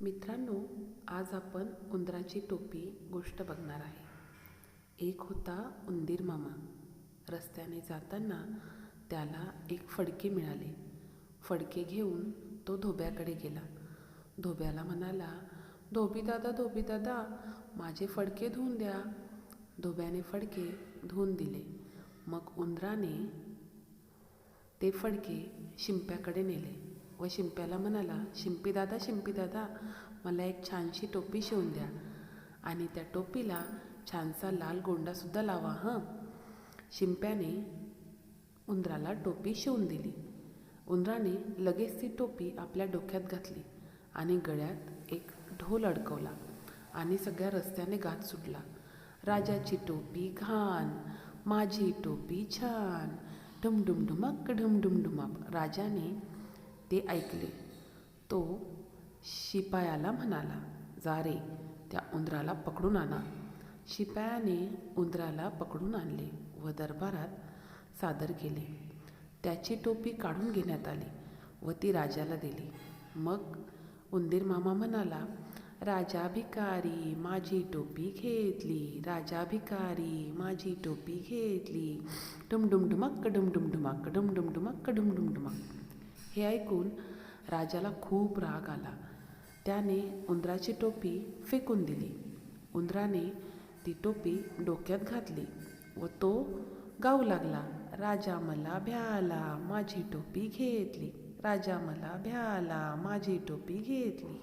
मित्रांनो आज आपण उंदराची टोपी गोष्ट बघणार आहे. एक होता उंदीर मामा. रस्त्याने जाताना त्याला एक फडके मिळाले. फडके घेऊन तो धोब्याकडे गेला. धोब्याला म्हणाला धोबी दादा धोबी दादा माझे फडके धुवून द्या. धोब्याने फडके धुवून दिले. मग उंदराने ते फडके शिंप्याकडे नेले. व शिंप्याला म्हणाला शिंपीदादा शिंपीदादा मला एक छानशी टोपी शिवून द्या आणि त्या टोपीला छानसा लाल गोंडासुद्धा लावा हं. शिंप्याने उंदराला टोपी शिवून दिली. उंदराने लगेच ती टोपी आपल्या डोक्यात घातली आणि गळ्यात एक ढोल अडकवला आणि सगळ्या रस्त्याने गात सुटला. राजाची टोपी घाण माझी टोपी छान ढुमढुमढुमक ढुमढुमढुमक. राजाने ते ऐकले. तो शिपायाला म्हणाला जा रे त्या उंदराला पकडून आणा. शिपायाने उंदराला पकडून आणले व दरबारात सादर केले. त्याची टोपी काढून घेण्यात आली व ती राजाला दिली. मग उंदीर मामा म्हणाला राजा भिकारी माझी टोपी घेतली. राजा भिकारी माझी टोपी घेतली. डुमडुमडुमक्क डुमडुमडुमक्क डुमडुमडुमक्क डुमडुमडुमक हे ऐकून राजाला खूप राग आला. त्याने उंदराची टोपी फेकून दिली. उंदराने ती टोपी डोक्यात घातली व तो गाऊ लागला. राजा मला भ्याला माझी टोपी घेतली. राजा मला भ्याला माझी टोपी घेतली.